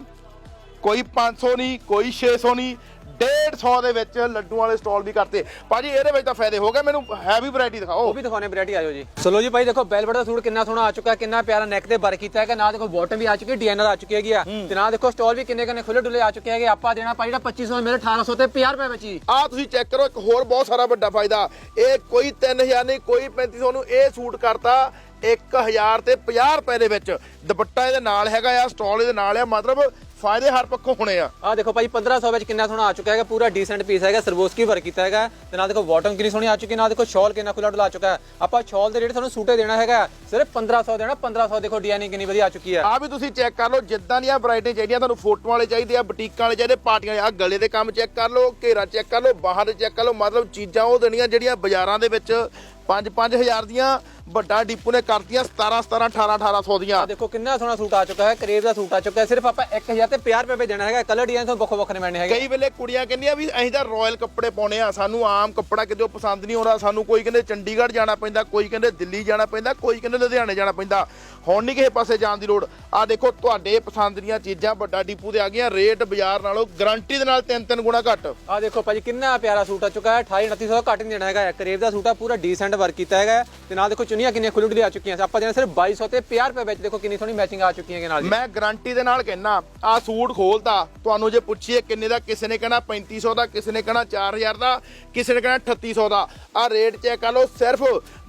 ਕੋਈ 500 ਨਹੀਂ ਕੋਈ 600 ਨਹੀਂ 150 ਦੇ ਵਿੱਚ ਲੱਡੂ ਵਾਲੇ ਸਟਾਲ ਵੀ ਕਰਤੇ। ਭਾਜੀ ਇਹਦੇ ਵਿੱਚ ਤਾਂ ਫਾਇਦੇ ਹੋ ਗਏ। ਮੈਨੂੰ ਹੈਵੀ ਵੈਰਾਈਟੀ ਦਿਖਾਓ। ਉਹ ਵੀ ਦਿਖਾਉਣੇ ਵੈਰਾਈਟੀ ਆਜੋ ਜੀ। ਚਲੋ ਜੀ ਭਾਈ ਦੇਖੋ ਬੈਲਵਟ ਦਾ ਸੂਟ ਕਿੰਨਾ ਸੋਹਣਾ ਆ ਚੁੱਕਾ ਹੈ, ਕਿੰਨਾ ਪਿਆਰਾ ਨੈਕ ਤੇ ਵਰਕ ਕੀਤਾ ਹੈਗਾ। ਨਾ ਦੇਖੋ ਬਾਟਮ ਵੀ ਆ ਚੁੱਕੀ ਡਿਜ਼ਾਈਨਰ ਆ ਚੁੱਕੀ ਹੈਗੀ ਆ। ਤੇ ਨਾ ਦੇਖੋ ਸਟਾਲ ਵੀ ਕਿੰਨੇ ਕਿੰਨੇ ਖੁੱਲੇ ਡੁੱਲੇ ਆ ਚੁੱਕੇ ਹੈਗੇ। ਆਪਾਂ ਦੇਣਾ ਭਾਈ ਜਿਹੜਾ 2500 ਮੇਰੇ 1800 ਤੇ 50 ਰੁਪਏ ਵਿੱਚ ਜੀ। ਆ ਤੁਸੀਂ ਚੈੱਕ ਕਰੋ ਇੱਕ ਹੋਰ ਬਹੁਤ ਸਾਰਾ ਵੱਡਾ ਫਾਇਦਾ। ਇਹ ਕੋਈ 3000 ਨਹੀਂ ਕੋਈ 3500 ਨੂੰ ਇਹ ਸੂਟ ਕਰਤਾ 1000 ਤੇ 50 ਰੁਪਏ ਦੇ ਵਿੱਚ। ਦੁਪੱਟਾ ਇਹਦੇ ਨਾਲ ਹੈਗਾ ਆ ਸਟਾਲ ਇਹਦੇ ਨਾਲ ਆ। ਮਤਲਬ ਫਾਇਦੇ ਹਰ ਪੱਖੋਂ ਹੋਣੇ ਆ। ਆ ਦੇਖੋ ਭਾਈ 1500 ਵਿੱਚ ਕਿੰਨਾ ਸੋਹਣਾ ਆ ਚੁੱਕਾ ਹੈਗਾ ਪੂਰਾ ਡੀਸੈਂਟ ਪੀਸ ਹੈਗਾ ਸਰਵੋਸਕੀ ਵਰਕ ਕੀਤਾ ਹੈਗਾ ਤੇ ਨਾਲ ਦੇਖੋ ਬਾਟਮ ਕਿੰਨੀ ਸੋਹਣੀ ਆ ਚੁੱਕੀ ਨਾਲ ਦੇਖੋ ਸ਼ਾਲ ਕਿੰਨਾ ਖੁੱਲਾ ਡੁਲਾ ਚੁੱਕਾ ਹੈ। ਆਪਾਂ ਸ਼ਾਲ ਦੇ ਰੇਟ ਤੁਹਾਨੂੰ ਸੂਟੇ ਦੇਣਾ ਹੈਗਾ ਸਿਰਫ 1500 ਦੇਣਾ 1500 ਦੇਖੋ ਡਿਜ਼ਾਈਨਿੰਗ ਕਿੰਨੀ ਵਧੀਆ ਆ ਚੁੱਕੀ ਹੈ। ਆ ਵੀ ਤੁਸੀਂ ਚੈੱਕ ਕਰ ਲਓ ਜਿੱਦਾਂ ਦੀਆਂ ਵੈਰਾਈਟੀ ਚਾਹੀਦੀਆਂ ਤੁਹਾਨੂੰ ਫੋਟੋਆਂ ਵਾਲੇ ਚਾਹੀਦੇ ਆ ਬੁਟੀਕਾਂ ਵਾਲੇ ਚਾਹੀਦੇ ਪਾਰਟੀਆਂ ਵਾਲੇ ਆ ਗਲੇ ਦੇ ਕੰਮ ਚੈੱਕ ਕਰ ਲਓ ਘੇਰਾ ਚੈੱਕ ਕਰ ਲਓ ਬਾਹਰ ਚੈੱਕ ਕਰ ਲਓ ਮਤਲਬ ਚੀਜ਼ਾਂ ਉਹ ਦੇਣੀਆਂ ਜਿਹੜੀਆਂ ਬਾਜ਼ਾਰਾਂ ਦੇ ਵਿੱਚ 5-5000 ਦੀਆਂ ਵੱਡਾ ਡੀਪੂ ਨੇ ਕਰਤੀਆਂ 17 17 18 1800 ਦੀਆਂ। ਆ ਦੇਖੋ ਕਿੰਨਾ ਸੋਹਣਾ ਸੂਟ ਆ ਚੁੱਕਾ ਹੈ ਕਰੇਵ ਦਾ ਸੂਟ ਆ ਚੁੱਕਾ ਹੈ। ਸਿਰਫ ਆਪਾਂ 1000 ਤੇ 50 ਰੁਪਏ ਦੇਣਾ ਹੈਗਾ ਕਲਰ ਡਿਜ਼ਾਈਨ ਤੁਹਾਨੂੰ ਵੱਖੋ ਵੱਖਰੇ ਮਿਲਣੇ ਹੈਗੇ। ਕਈ ਵੇਲੇ ਕੁੜੀਆਂ ਕਹਿੰਦੀਆਂ ਵੀ ਅਸੀਂ ਤਾਂ ਰਾਇਲ ਕੱਪੜੇ ਪਾਉਣੇ ਆ ਸਾਨੂੰ ਆਮ ਕੱਪੜਾ ਕਿਤੇ ਪਸੰਦ ਨਹੀਂ ਆਉਂਦਾ ਸਾਨੂੰ ਕੋਈ ਕਹਿੰਦੇ ਚੰਡੀਗੜ੍ਹ ਜਾਣਾ ਪੈਂਦਾ ਕੋਈ ਕਹਿੰਦੇ ਦਿੱਲੀ ਜਾਣਾ ਪੈਂਦਾ ਕੋਈ ਕਹਿੰਦੇ ਲੁਧਿਆਣੇ ਜਾਣਾ ਪੈਂਦਾ। ਹੁਣ ਨਹੀਂ ਕਿਸੇ ਪਾਸੇ ਜਾਣ ਦੀ ਲੋੜ। ਆ ਦੇਖੋ ਤੁਹਾਡੇ ਪਸੰਦ ਦੀਆਂ ਚੀਜ਼ਾਂ ਵੱਡਾ ਡੀਪੂ ਤੇ ਆ ਗਈਆਂ ਰੇਟ ਬਾਜ਼ਾਰ ਨਾਲੋਂ ਗਾਰੰਟੀ ਦੇ ਨਾਲ ਤਿੰਨ ਤਿੰਨ ਗੁਣਾ ਘੱਟ। ਆ ਦੇਖੋ ਭਾਜੀ ਕਿੰਨਾ ਪਿਆਰਾ ਸੂਟ ਆ ਚੁੱਕਾ ਹੈ 28 2900 ਘੱਟ ਨਹੀਂ ਦੇਣਾ ਹੈਗਾ। ਕਰੇਵ ਦਾ ਸੂਟ ਆ ਪੂਰਾ ਡੀਸੈਂਟ ਵਰਕ ਕੀਤਾ ਹੈਗਾ ਤੇ ਨਾਲ ਦੇਖੋ ਚੁੰਨੀਆਂ ਕਿੰਨੀਆਂ ਖੁੱਲੀ ਡੁੱਲੀ ਆ ਚੁੱਕੀਆਂ ਸੀ ਆਪਾਂ ਦੇਣਾ ਸਿਰਫ 2200 ਤੇ 50 ਰੁਪਏ ਵਿੱਚ ਦੇਖੋ ਕਿੰਨੀ ਸੋਹਣੀ ਮੈਚਿੰਗ ਆ ਚੁੱਕੀਆਂ ਹੈਗੇ ਨਾਲ ਜੀ। ਮੈਂ ਗਾਰੰਟੀ ਦੇ ਨਾਲ ਕਹਿਣਾ ਆ ਸੂਟ ਖੋਲਤਾ, ਤੁਹਾਨੂੰ ਜੇ ਪੁੱਛੀਏ ਕਿੰਨੇ ਦਾ, ਕਿਸੇ ਨੇ ਕਹਿਣਾ 3500 ਦਾ, ਕਿਸੇ ਨੇ ਕਹਿਣਾ 4000 ਦਾ, ਕਿਸੇ ਨੇ ਕਹਿਣਾ 3800 ਦਾ। ਆ ਰੇਟ ਚੈੱਕ ਕਰ ਲਓ, ਸਿਰਫ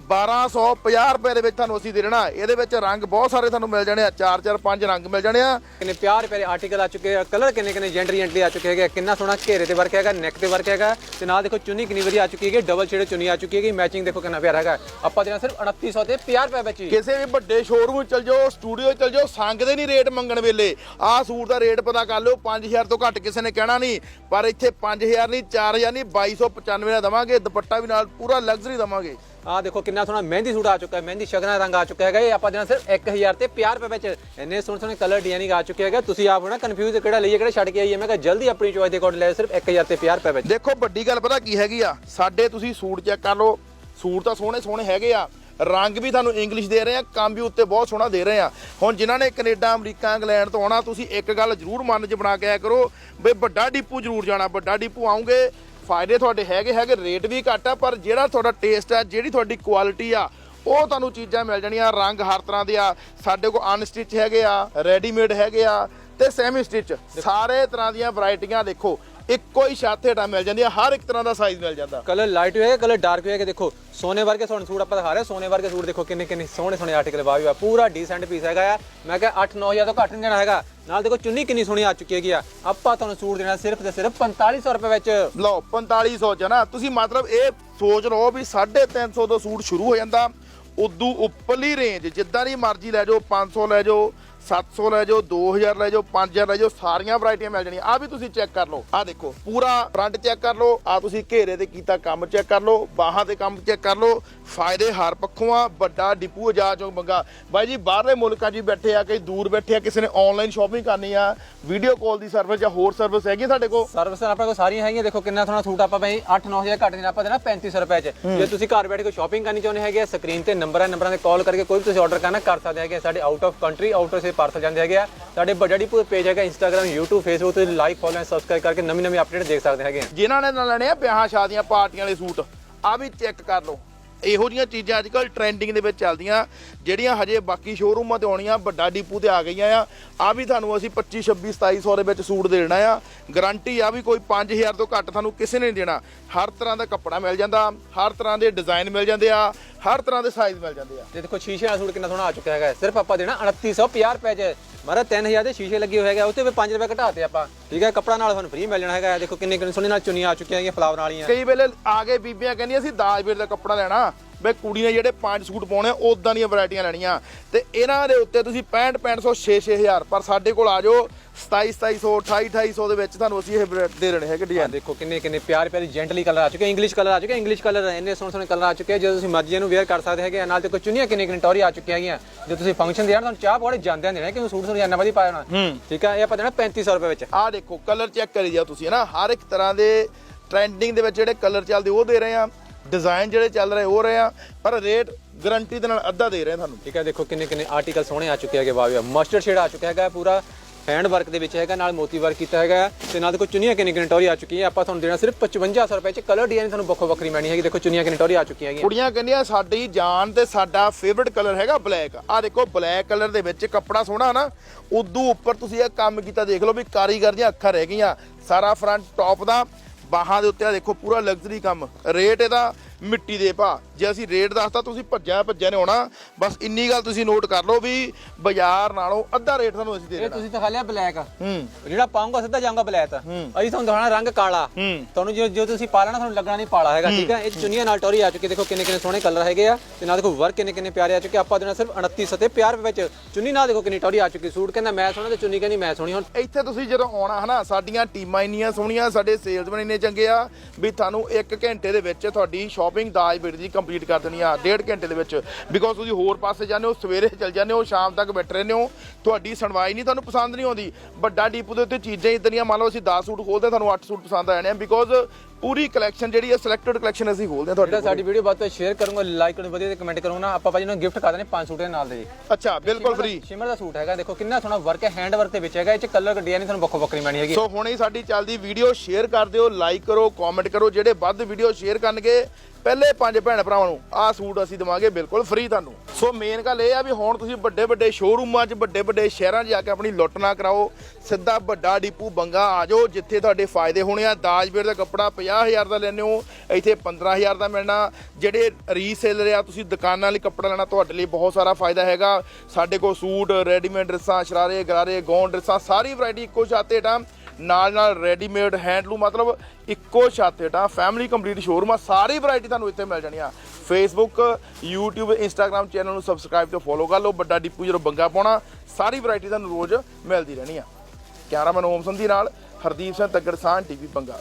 1250 ਰੁਪਏ ਦੇ ਵਿੱਚ ਤੁਹਾਨੂੰ ਅਸੀਂ ਦੇ ਦੇਣਾ। ਇਹਦੇ ਵਿੱਚ ਰੰਗ ਬਹੁਤ ਸਾਰੇ ਤੁਹਾਨੂੰ ਮਿਲ ਜਾਣੇ ਆ। 4 4 5 ਰੰਗ ਮਿਲ ਜਾਣੇ ਆ। ਕਿੰਨੇ ਪਿਆਰ ਪਿਆਰੇ ਆਰਟੀਕਲ ਆ ਚੁੱਕੇ ਆ। ਕਲਰ ਕਿੰਨੇ ਕਿੰਨੇ ਜੈਂਟਰੀ ਐਂਟਰੀ ਆ ਚੁੱਕੇ ਹੈਗੇ ਕਿੰਨਾ ਸੋਹਣਾ ਘੇਰੇ ਤੇ ਵਰਕ ਹੈਗਾ ਨੈਕ ਤੇ ਵਰਕ ਹੈਗਾ। ਤੇ ਨਾਲ ਦੇਖੋ ਚੁੰਨੀ ਕਿੰਨੀ ਵਧੀਆ ਆ ਚੁੱਕੀ ਹੈਗੀ ਡਬਲ ਸ਼ੇਡ ਚੁੰਨੀ ਆ ਚੁੱਕੀ ਹੈਗੀ। ਮੈਚਿੰਗ ਦੇਖੋ ਕਿੰਨਾ ਪਿਆਰਾ ਹੈਗਾ। ਆਪਾਂ ਦੇਣਾ ਸਿਰਫ 2900 ਤੇ 50 ਰੁਪਏ ਵਿੱਚ ਹੀ। ਕਿਸੇ ਵੀ ਵੱਡੇ ਸ਼ੋਰੂਮ ਚਲ ਜਾਓ ਸਟੂਡੀਓ ਚਲ ਜਾਓ ਸੰਗਦੇ ਨਹੀਂ ਰੇਟ ਮੰਗਣ ਵੇਲੇ। ਆਹ ਸੂਟ ਦਾ ਰੇਟ ਪਤਾ ਕਰ ਲਿਓ 5000 ਤੋਂ ਘੱਟ ਕਿਸੇ ਨੇ ਕਹਿਣਾ ਨਹੀਂ। ਪਰ ਇੱਥੇ 5000 ਨਹੀਂ 4000 ਨਹੀਂ 2295 ਦਾ ਦਵਾਂਗੇ। ਦੁਪੱਟਾ ਵੀ ਨਾਲ ਪੂਰਾ ਲਗਜ਼ਰੀ ਦਵਾਂਗੇ। ਆ ਦੇਖੋ ਕਿੰਨਾ ਸੋਹਣਾ ਮਹਿੰਦੀ ਸੂਟ ਆ ਚੁੱਕਾ ਹੈ, ਮਹਿੰਦੀ ਸ਼ਗਨਾ ਰੰਗ ਆ ਚੁੱਕਾ ਹੈਗਾ ਇਹ ਆਪਾਂ ਦੇਣਾ ਸਿਰਫ 1000 ਤੇ 50 ਰੁਪਏ ਵਿੱਚ ਇੰਨੇ ਸੋਹਣੇ ਸੋਹਣੇ ਕਲਰ ਡਿਜ਼ਾਈਨਿੰਗ ਆ ਚੁੱਕੇ ਹੈਗਾ। ਤੁਸੀਂ ਆਪ ਹੋਣਾ ਕਨਫਿਊਜ਼ ਕਿਹੜਾ ਲਈਏ, ਕਿਹੜਾ ਛੱਡ ਕੇ ਆਈਏ? ਮੈਂ ਕਿਹਾ ਜਲਦੀ ਆਪਣੀ ਚੋਇਸ ਦੇ ਅਕੋਰਡਿੰਗ ਲੈ ਸਿਰਫ 1000 ਤੇ 50 ਰੁਪਏ ਵਿੱਚ। ਦੇਖੋ, ਵੱਡੀ ਗੱਲ ਪਤਾ ਕੀ ਹੈਗੀ ਆ? ਸਾਡੇ ਤੁਸੀਂ ਸੂਟ ਚੈੱਕ ਕਰ ਲਓ। ਸੂਟ ਤਾਂ ਸੋਹਣੇ ਸੋਹਣੇ ਹੈਗੇ ਆ। ਰੰਗ ਵੀ ਤੁਹਾਨੂੰ ਇੰਗਲਿਸ਼ ਦੇ ਰਹੇ ਆ, ਕੰਮ ਵੀ ਉੱਤੇ ਬਹੁਤ ਸੋਹਣਾ ਦੇ ਰਹੇ ਆ। ਹੁਣ ਜਿਨ੍ਹਾਂ ਨੇ ਕੈਨੇਡਾ, ਅਮਰੀਕਾ, ਇੰਗਲੈਂਡ ਤੋਂ ਆਉਣਾ, ਤੁਸੀਂ ਇੱਕ ਗੱਲ ਜ਼ਰੂਰ ਮਨ 'ਚ ਬਣਾ ਕੇ ਆਇਆ ਕਰੋ ਵੀ ਵੱਡਾ ਡੀਪੂ ਜ਼ਰੂਰ ਜਾਣਾ, ਵੱਡਾ ਡੀਪੂ ਆਉਂਗੇ। ਫਾਇਦੇ ਤੁਹਾਡੇ ਹੈਗੇ ਹੈਗੇ ਰੇਟ ਵੀ ਘੱਟ ਆ ਪਰ ਜਿਹੜਾ ਤੁਹਾਡਾ ਟੇਸਟ ਆ ਜਿਹੜੀ ਤੁਹਾਡੀ ਕੁਆਲਿਟੀ ਆ ਉਹ ਤੁਹਾਨੂੰ ਚੀਜ਼ਾਂ ਮਿਲ ਜਾਣੀਆਂ ਰੰਗ ਹਰ ਤਰ੍ਹਾਂ ਦੇ ਆ ਸਾਡੇ ਕੋਲ ਅਨਸਟਿਚ ਹੈਗੇ ਆ ਰੈਡੀਮੇਡ ਹੈਗੇ ਆ ਤੇ ਸੈਮੀ ਸਟਿਚ ਸਾਰੇ ਤਰ੍ਹਾਂ ਦੀਆਂ ਵੈਰਾਈਟੀਆਂ ਦੇਖੋ। ਇੱਕੋ ਹੀ ਛੱਤ ਹੇਠਾਂ ਮਿਲ ਜਾਂਦੀ ਆ ਹਰ ਇੱਕ ਤਰ੍ਹਾਂ ਦਾ ਸਾਈਜ਼ ਮਿਲ ਜਾਂਦਾ। ਕਲਰ ਲਾਈਟ ਵੀ ਹੈ ਕਲਰ ਡਾਰਕ ਹੈ ਕਿ ਦੇਖੋ ਸੋਨੇ ਵਰਗੇ ਸੋਨੇ ਸੂਟ ਆਪਾਂ ਦਿਖਾ ਰਹੇ ਹਾਂ, ਸੋਨੇ ਵਰਗੇ ਸੂਟ ਦੇਖੋ ਕਿੰਨੇ ਕਿੰਨੇ ਸੋਹਣੇ ਸੋਹਣੇ ਆਰਟੀਕਲ ਵਾਹ ਵਾਹ ਪੂਰਾ ਡੀਸੈਂਟ ਪੀਸ ਹੈਗਾ ਆ। ਮੈਂ ਕਿਹਾ 8-9000 ਤੋਂ ਘੱਟ ਨਹੀਂ ਦੇਣਾ ਹੈਗਾ। ਨਾਲ ਦੇਖੋ ਚੁੰਨੀ ਕਿੰਨੀ ਸੋਹਣੀ ਆ ਚੁੱਕੀ ਹੈਗੀ ਆ। ਆਪਾਂ ਤੁਹਾਨੂੰ ਸੂਟ ਦੇਣਾ ਸਿਰਫ ਤੇ ਸਿਰਫ 4500 ਰੁਪਏ ਵਿੱਚ। ਲਓ 4500 ਚ ਨਾ। ਤੁਸੀਂ ਮਤਲਬ ਇਹ ਸੋਚ ਲਓ ਵੀ 350 ਤੋਂ ਸੂਟ ਸ਼ੁਰੂ ਹੋ ਜਾਂਦਾ। ਉਦੋਂ ਉੱਪਰਲੀ ਰੇਂਜ ਜਿੱਦਾਂ ਦੀ ਮਰਜ਼ੀ ਲੈ ਜਾਓ 500 ਲੈ ਜਾਓ। 700 ਲੈ ਜਾਓ 2000 ਲੈ ਜਾਓ 5000 ਲੈ ਜਾਓ ਸਾਰੀਆਂ ਵੈਰਾਈਟੀਆਂ ਮਿਲ ਜਾਣੀਆਂ। ਆ ਵੀ ਤੁਸੀਂ ਚੈੱਕ ਕਰ ਲਓ। ਆ ਦੇਖੋ ਪੂਰਾ ਫਰੰਟ ਚੈੱਕ ਕਰ ਲਓ ਆ ਤੁਸੀਂ ਘੇਰੇ ਤੇ ਕੀਤਾ ਕੰਮ ਚੈੱਕ ਕਰ ਲਓ ਬਾਹਾਂ ਤੇ ਕੰਮ ਚੈੱਕ ਕਰ ਲਓ ਫਾਇਦੇ ਹਰ ਪੱਖੋਂ ਆ ਵੱਡਾ ਡਿਪੂ ਆਜ਼ਾਦ ਚੋਂ ਮੰਗਾ ਬਾਈ ਜੀ ਬਾਹਰਲੇ ਮੁਲਕਾਂ 'ਚ ਵੀ ਬੈਠੇ ਆ ਕਈ ਦੂਰ ਬੈਠੇ ਆ ਕਿਸੇ ਨੇ ਆਨਲਾਈਨ ਸ਼ਾਪਿੰਗ ਕਰਨੀ ਆ ਵੀਡੀਓ ਕਾਲ ਦੀ ਸਰਵਿਸ ਜਾਂ ਹੋਰ ਸਰਵਿਸ ਹੈਗੀ ਤੁਹਾਡੇ ਕੋਲ? ਸਰਵਿਸ ਆਪਣੇ ਕੋਲ ਸਾਰੀਆਂ ਹੈਗੀਆਂ। ਦੇਖੋ ਕਿੰਨਾ ਸੋਹਣਾ ਸੂਟ ਆਪਾਂ ਬਈ 8-9000 ਘੱਟ ਦੇਣਾ ਆਪਾਂ ਦੇਣਾ 3500 ਰੁਪਏ ਚ। ਜੇ ਤੁਸੀਂ ਘਰ ਬੈਠ ਕੇ ਸ਼ਾਪਿੰਗ ਕਰਨੀ ਚਾਹੁੰਦੇ ਹੈਗੇ ਸਕਰੀਨ ਤੇ ਨੰਬਰ ਹੈ ਨੰਬਰਾਂ ਤੇ ਕਾਲ ਕਰਕੇ ਕੋਈ ਵੀ ਤੁਸੀਂ ਆਰਡਰ ਕਰਨਾ ਕਰ ਸਕਦੇ ਹੈਗੇ ਸਾਡੇ ਆਊਟ ਆਫ ਕੰਟਰੀ ਆਊਟ ਸੇ ਪਾਰਸਲ ਜਾਂਦੇ ਹੈਗੇ ਆ। ਸਾਡੇ ਵੱਡਾ ਡਿਪੂ ਪੇਜ ਹੈਗਾ ਇੰਸਟਾਗ੍ਰam YouTube, Facebook ਤੇ ਲਾਈਕ ਫੋਲੋ ਐਂਡ ਸਬਸਕ੍ਰਾਈਬ ਕਰਕੇ ਨਵੀਂ ਨਵੀਂ ਅਪਡੇਟ ਦੇਖ ਸਕਦੇ ਹੈਗੇ ਆ। ਜਿਨ੍ਹਾਂ ਨੇ ਨਾ ਲੈਣੇ ਆ ਵਿਆਹਾਂ ਸ਼ਾਦੀਆਂ ਪਾਰਟੀਆਂ ਵਾਲੇ ਸੂਟ ਆ ਵੀ ਚੈੱਕ ਕਰ ਲਓ। ਇਹੋ ਜੀਆਂ ਚੀਜ਼ਾਂ ਅੱਜ ਕੱਲ ਟ੍ਰੈਂਡਿੰਗ ਦੇ ਵਿੱਚ ਚੱਲਦੀਆਂ, ਜਿਹੜੀਆਂ ਹਜੇ ਬਾਕੀ ਸ਼ੋਰੂਮਾਂ ਤੇ ਆਉਣੀਆਂ, ਵੱਡਾ ਡੀਪੂ ਤੇ ਆ ਗਈਆਂ ਆ। ਆ ਵੀ ਤੁਹਾਨੂੰ ਅਸੀਂ 25 26 2700 ਦੇ ਵਿੱਚ ਸੂਟ ਦੇ ਦੇਣਾ ਆ। ਗਾਰੰਟੀ ਆ ਵੀ ਕੋਈ 5000 ਤੋਂ ਘੱਟ ਤੁਹਾਨੂੰ ਕਿਸੇ ਨੇ ਨਹੀਂ ਦੇਣਾ। ਹਰ ਤਰ੍ਹਾਂ ਦਾ ਕੱਪੜਾ ਮਿਲ ਜਾਂਦਾ, ਹਰ ਤਰ੍ਹਾਂ ਦੇ ਡਿਜ਼ਾਈਨ ਮਿਲ ਜਾਂਦੇ ਆ। ਹਰ ਤਰ੍ਹਾਂ ਦੇ ਸਾਈਜ਼ ਮਿਲ ਜਾਂਦੇ ਆ। ਤੇ ਦੇਖੋ ਸ਼ੀਸ਼ੇ ਵਾਲਾ ਸੂਟ ਕਿੰਨਾ ਸੋਹਣਾ ਆ ਚੁੱਕਾ ਹੈਗਾ ਸਿਰਫ ਆਪਾਂ ਦੇਣਾ 2950 ਰੁਪਏ ਚ। ਮਾਰਾ 3000 ਦੇ ਸ਼ੀਸ਼ੇ ਲੱਗੇ ਹੋਏ ਹੈਗੇ ਉੱਤੇ ਵੀ 5 ਰੁਪਏ ਘਟਾਤੇ ਆਪਾਂ। ਠੀਕ ਹੈ ਕੱਪੜਾ ਨਾਲ ਤੁਹਾਨੂੰ ਫ੍ਰੀ ਮਿਲ ਜਾਣਾ ਹੈਗਾ ਦੇਖੋ ਕਿੰਨੇ ਕਿੰਨੇ ਸੋਹਣੇ ਨਾਲ ਚੁੰਨੀਆਂ ਆ ਚੁੱਕੀਆਂ ਹੈਗੀਆਂ ਫਲਾਵਰ ਵਾਲੀਆਂ। ਕਈ ਵੇਲੇ ਆ ਕੇ ਬੀਬੀਆਂ ਕਹਿੰਦੀਆਂ ਅਸੀਂ ਦਾਜ ਵੀਰ ਦਾ ਕੱਪੜਾ ਲੈਣਾ। ਬਈ ਕੁੜੀ ਨੇ ਜਿਹੜੇ ਪੰਜ ਸੂਟ ਪਾਉਣੇ ਉਦਾਂ ਦੀਆਂ ਵੈਰਾਈਟੀਆਂ ਲੈਣੀਆਂ। ਤੇ ਇਹਨਾਂ ਦੇ ਉੱਤੇ ਤੁਸੀਂ 65 6500 6 6000 ਪਰ ਸਾਡੇ ਕੋਲ ਆ ਜਾਓ 27 2700 28 2800 ਦੇ ਵਿੱਚ ਤੁਹਾਨੂੰ ਅਸੀਂ ਇਹ ਦੇ ਰਹੇ ਹੈਗੇ ਆ ਡਿਜ਼ਾਈਨ ਦੇਖੋ ਕਿੰਨੇ ਕਿੰਨੇ ਪਿਆਰੇ ਪਿਆਰੇ ਜੈਂਟਲੀ ਕਲਰ ਆ ਚੁੱਕੇ ਇੰਗਲਿਸ਼ ਕਲਰ ਆ ਚੁੱਕੇ ਇੰਗਲਿਸ਼ ਕਲਰ ਇੰਨੇ ਸੋਹਣੇ ਸੋਹਣੇ ਕਲਰ ਆ ਚੁੱਕੇ ਆ, ਜਦੋਂ ਤੁਸੀਂ ਮਰਜ਼ੀ ਇਹਨੂੰ ਵੇਅਰ ਕਰ ਸਕਦੇ ਹੈਗੇ ਆ। ਨਾਲ ਤੇ ਕੋਈ ਚੁੰਨੀਆਂ ਕਿੰਨੇ ਕਿੰਨੇ ਟੌਰੀ ਆ ਚੁੱਕੀਆਂ ਹੈਗੀਆਂ। ਜੇ ਤੁਸੀਂ ਫੰਕਸ਼ਨ ਦੇ ਯਾਰ ਤੁਹਾਨੂੰ ਚਾਹ ਪਕੌੜੇ ਜਾਂਦਿਆਂ ਦੇਣਾ ਕਿ ਸੂਟ ਸੂਟ ਜਾਨਾ ਵਧੀ ਪਾਇਆ ਹੋਣਾ। ਠੀਕ ਆ ਇਹ ਆਪਾਂ ਦੇਣਾ 3500 ਰੁਪਏ ਵਿੱਚ। ਆਹ ਦੇਖੋ ਕਲਰ ਚੈੱਕ ਕਰੀ ਜਾਓ ਤੁਸੀਂ ਹਨਾ ਹਰ ਇੱਕ ਤਰ੍ਹਾਂ ਦੇ ਟ੍ਰੈਂਡਿੰਗ ਦੇ ਵਿੱਚ ਜਿਹੜੇ ਕਲਰ ਚੱਲਦੇ ਉਹ ਦੇ ਰਹੇ ਆ। ਡਿਜ਼ਾਈਨ ਜਿਹੜੇ ਚੱਲ ਰਹੇ ਉਹ ਰਹੇ ਆ ਪਰ ਰੇਟ ਗਾਰੰਟੀ ਦੇ ਨਾਲ ਅੱਧਾ ਦੇ ਰਹੇ ਆ ਤੁਹਾਨੂੰ। ਠੀਕ ਹੈ ਦੇਖੋ ਕਿੰਨੇ ਕਿੰਨੇ ਆਰਟੀਕਲ ਸੋਹਣੇ ਆ ਚੁੱਕੇ ਹੈਗੇ ਵਾਹ ਵਾਹ ਮਸਟਰਡ ਸ਼ੇਡ ਆ ਚੁੱਕਾ ਹੈਗਾ ਪੂਰਾ ਹੈਂਡ ਵਰਕ ਦੇ ਵਿੱਚ ਹੈਗਾ ਨਾਲ ਮੋਤੀ ਵਰਕ ਕੀਤਾ ਹੈਗਾ ਤੇ ਨਾਲ ਦੇਖੋ ਚੁੰਨੀਆਂ ਕਿੰਨੇ ਕਿੰਨੇ ਟੌਰੀ ਆ ਚੁੱਕੀ ਹੈ ਆਪਾਂ ਤੁਹਾਨੂੰ ਦੇਣਾ ਸਿਰਫ 5500 ਰੁਪਏ ਚ ਕਲਰ ਡਿਜ਼ਾਈਨ ਤੁਹਾਨੂੰ ਵੱਖੋ ਵੱਖਰੀ ਮੈਣੀ ਹੈਗੀ। ਦੇਖੋ ਚੁੰਨੀਆਂ ਕਿੰਨੇ ਟੌਰੀ ਆ ਚੁੱਕੀਆਂ ਹੈਗੀਆਂ। ਕੁੜੀਆਂ ਕਹਿੰਦੀਆਂ ਸਾਡੀ ਜਾਨ ਤੇ ਸਾਡਾ ਫੇਵਰਿਟ ਕਲਰ ਹੈਗਾ ਬਲੈਕ ਆਹ ਦੇਖੋ ਬਲੈਕ ਕਲਰ ਦੇ ਵਿੱਚ ਕੱਪੜਾ ਸੋਹਣਾ ਨਾ ਉਦੋਂ ਉੱਪਰ ਤੁਸੀਂ ਇਹ ਕੰਮ ਕੀਤਾ ਦੇਖ ਲਓ ਵੀ ਕਾਰੀਗਰ ਦੀਆਂ ਅੱਖਾਂ ਰਹਿ ਗਈਆਂ। ਸਾਰਾ ਫਰੰਟ ਟੌਪ ਦਾ ਬਾਹਾਂ ਦੇ ਉੱਤੇ ਆ ਦੇਖੋ ਪੂਰਾ ਲਗਜ਼ਰੀ ਕੰਮ। ਰੇਟ ਇਹਦਾ ਮਿੱਟੀ ਦੇ ਭਾ। ਜੇ ਅਸੀਂ ਰੇਟ ਦੱਸਤਾ ਤੁਸੀਂ ਭੱਜਿਆ ਭੱਜਿਆ ਨੇ ਆਉਣਾ ਬਸ ਇੰਨੀ ਗੱਲ ਤੁਸੀਂ ਨੋਟ ਕਰ ਲਓ ਵੀ ਬਾਜ਼ਾਰ ਨਾਲੋਂ ਅੱਧਾ ਰੇਟ ਤੁਹਾਨੂੰ ਅਸੀਂ ਦੇ ਇਹ ਦੇਣਾ। ਤੁਸੀਂ ਦਿਖਾ ਲਿਆ ਬਲੈਕ ਹੂੰ। ਜਿਹੜਾ ਪਾਉਂਗਾ ਸਿੱਧਾ ਜਾਊਗਾ ਬਲੈਕ ਅਸੀਂ ਤੁਹਾਨੂੰ ਦਿਖਾਣਾ ਰੰਗ ਕਾਲਾ। ਹੂੰ। ਤੁਹਾਨੂੰ ਜੋ ਜੋ ਤੁਸੀਂ ਪਾ ਲੈਣਾ ਤੁਹਾਨੂੰ ਲੱਗਣਾ ਨਹੀਂ ਪਾਲਾ ਹੈਗਾ ਠੀਕ ਹੈ? ਇਹ ਚੁੰਨੀਆਂ ਨਾਲ ਟੋਰੀ ਆ ਚੁੱਕੀ ਦੇਖੋ ਕਿੰਨੇ ਕਿੰਨੇ ਸੋਹਣੇ ਕਲਰ ਹੈਗੇ ਆ। ਤੇ ਨਾਲ ਦੇਖੋ ਵਰਕ ਕਿੰਨੇ ਕਿੰਨੇ ਪਿਆਰੇ ਆ ਚੁੱਕੇ ਆਪਾਂ ਦੇਣਾ ਸਿਰਫ 29 ਤੇ 50 ਰੁਪਏ ਵਿੱਚ। ਚੁੰਨੀ ਨਾਲ ਦੇਖੋ ਕਿੰਨੀ ਟੋਰੀ ਆ ਚੁੱਕੀ ਸੂਟ ਕਹਿੰਦਾ ਮੈਂ ਸੋਹਣਾ ਤੇ ਚੁੰਨੀ ਕਹਿੰਦੀ ਮੈਂ ਸੋਹਣੀ। ਹੁਣ ਇੱਥੇ ਤੁਸੀਂ ਜਦੋਂ ਆਉਣਾ ਹਨਾ ਸਾਡੀਆਂ ਟੀਮਾਂ ਇੰਨੀਆਂ ਸੋਹਣੀਆਂ ਸਾਡੇ ਸੇਲਸਮੈਨ ਇੰਨੇ ਚੰਗੇ ਆ ਵੀ ਤੁਹਾਨੂੰ 1 ਘੰਟੇ ਦੇ ਵਿੱਚ ਤੁਹਾਡੀ ਸ਼ਾਪਿੰਗ ਦਾਜ ਬੇੜ ਦੀ ਕੰਪਲੀਟ ਕਰ ਦੇਣੀ ਆ ਡੇਢ ਘੰਟੇ ਦੇ ਵਿੱਚ। ਬਿਕੋਜ਼ ਤੁਸੀਂ ਹੋਰ ਪਾਸੇ ਜਾਂਦੇ ਹੋ ਸਵੇਰੇ ਚਲ ਜਾਂਦੇ ਹੋ ਸ਼ਾਮ ਤੱਕ ਬੈਠੇ ਰਹਿੰਦੇ ਹੋ। ਤੁਹਾਡੀ ਸੁਣਵਾਈ ਨਹੀਂ ਤੁਹਾਨੂੰ ਪਸੰਦ ਨਹੀਂ ਆਉਂਦੀ। ਵੱਡਾ ਡੀਪੂ ਦੇ ਉੱਤੇ ਚੀਜ਼ਾਂ ਇਤਨੀਆਂ ਮੰਨ ਲਓ ਅਸੀਂ 10 ਸੂਟ ਖੋਲਦੇ ਤੁਹਾਨੂੰ 8 ਸੂਟ ਪਸੰਦ ਆ ਜਾਣੇ ਆ। ਬਿਕੋਜ਼ ਪੂਰੀ ਕਲੈਕਸ਼ਨ ਜਿਹੜੀ ਹੈ ਸਿਲੈਕਟਡ ਕਲੈਕਸ਼ਨ ਅਸੀਂ ਖੋਲਦੇ ਹਾਂ ਜਿਹੜਾ ਤੁਹਾਡੀ ਸਾਡੀ ਵੀਡੀਓ ਬਾਅਦ ਵਿੱਚ ਸ਼ੇਅਰ ਕਰੂੰਗਾ ਲਾਈਕ ਕਰੂੰਗਾ ਵਧੀਆ ਤੇ ਕਮੈਂਟ ਕਰੂੰਗਾ ਨਾ ਆਪਾਂ ਭਾਜੀ ਨੂੰ ਗਿਫਟ ਕਰ ਦੇਣੇ ਪੰਜ ਸੂਟ ਦੇ ਨਾਲ ਦੇ। ਜੀ ਅੱਛਾ ਬਿਲਕੁਲ ਫ੍ਰੀ ਸ਼ਿਮਰ ਦਾ ਸੂਟ ਹੈਗਾ ਦੇਖੋ ਕਿੰਨਾ ਸੋਹਣਾ ਵਰਕ ਹੈ ਹੈਂਡ ਵਰਕ ਦੇ ਵਿੱਚ ਹੈਗਾ ਇਹ ਚ ਕਲਰ ਡਿਜ਼ਾਈਨ ਤੁਹਾਨੂੰ ਵੱਖੋ ਵੱਖਰੀ ਮੈਣੀ ਹੈਗੀ ਸੋ ਹੁਣੇ ਹੀ ਸਾਡੀ ਚੱਲਦੀ ਵੀਡੀਓ ਸ਼ੇਅਰ ਕਰ ਦਿਓ ਲਾਈਕ ਕਰੋ ਕਮੈਂਟ ਕਰੋ ਜਿਹੜੇ ਵੱਧ ਵੀਡੀਓ ਸ਼ੇਅਰ ਕਰਨਗੇ ਪਹਿਲੇ ਪੰਜ ਭੈਣ ਭਰਾਵਾਂ ਨੂੰ ਆਹ ਸੂਟ ਅਸੀਂ ਦਵਾਂਗੇ ਬਿਲਕੁਲ ਫ੍ਰੀ ਤੁਹਾਨੂੰ। ਸੋ ਮੇਨ ਗੱਲ ਇਹ ਆ ਵੀ ਹੁਣ ਤੁਸੀਂ ਵੱਡੇ ਵੱਡੇ ਸ਼ੋਰੂਮਾਂ 'ਚ, ਵੱਡੇ ਵੱਡੇ ਸ਼ਹਿਰਾਂ 'ਚ ਜਾ ਕੇ ਆਪਣੀ ਲੁੱਟ ਨਾ ਕਰਾਓ। ਸਿੱਧਾ ਵੱਡਾ ਡੀਪੂ ਬੰਗਾ ਆ ਜਾਓ, ਜਿੱਥੇ ਤੁਹਾਡੇ ਫਾਇਦੇ ਹੋਣੇ ਆ। ਦਾਜਬੀਰ ਦਾ ਕੱਪੜਾ 50000 ਦਾ ਲੈਣੇ ਹੋ, ਇੱਥੇ 15000 ਦਾ ਮਿਲਣਾ। ਜਿਹੜੇ ਰੀਸੇਲਰ ਆ, ਤੁਸੀਂ ਦੁਕਾਨਾਂ ਲਈ ਕੱਪੜਾ ਲੈਣਾ, ਤੁਹਾਡੇ ਲਈ ਬਹੁਤ ਸਾਰਾ ਫਾਇਦਾ ਹੈਗਾ। ਸਾਡੇ ਕੋਲ ਸੂਟ ਰੈਡੀਮੇਡ ਡਰੈਸਾਂ, ਸ਼ਰਾਰੇ, ਗਰਾਰੇ, ਗੌਨ ਡਰੈਸਾਂ, ਸਾਰੀ ਵੈਰਾਈਟੀ ਇੱਕੋ ਛਾਤੇ ਟਾਂ ਨਾਲ ਨਾਲ ਰੈਡੀਮੇਡ ਹੈਂਡਲੂਮ ਮਤਲਬ ਇੱਕੋ ਛੱਤ ਹੇਠਾਂ ਫੈਮਿਲੀ ਕੰਪਲੀਟ ਸ਼ੋਰੂਮ ਆ, ਸਾਰੀ ਵੈਰਾਈਟੀ ਤੁਹਾਨੂੰ ਇੱਥੇ ਮਿਲ ਜਾਣੀ ਆ। ਫੇਸਬੁੱਕ YouTube, Instagram ਚੈਨਲ ਨੂੰ ਸਬਸਕ੍ਰਾਈਬ ਤੇ ਫੋਲੋ ਕਰ ਲਓ, ਵੱਡਾ ਡਿੱਪੂ ਜਦੋਂ ਬੰਗਾ ਪਾਉਣਾ, ਸਾਰੀ ਵੈਰਾਈਟੀ ਤੁਹਾਨੂੰ ਰੋਜ਼ ਮਿਲਦੀ ਰਹਿਣੀ ਆ। ਕੈਮਰਾਮੈਨ ਓਮ ਸੰਧੀ ਨਾਲ ਹਰਦੀਪ ਸਿੰਘ ਤੱਗੜਸਾਨ ਟੀਵੀ, ਬੰਗਾ।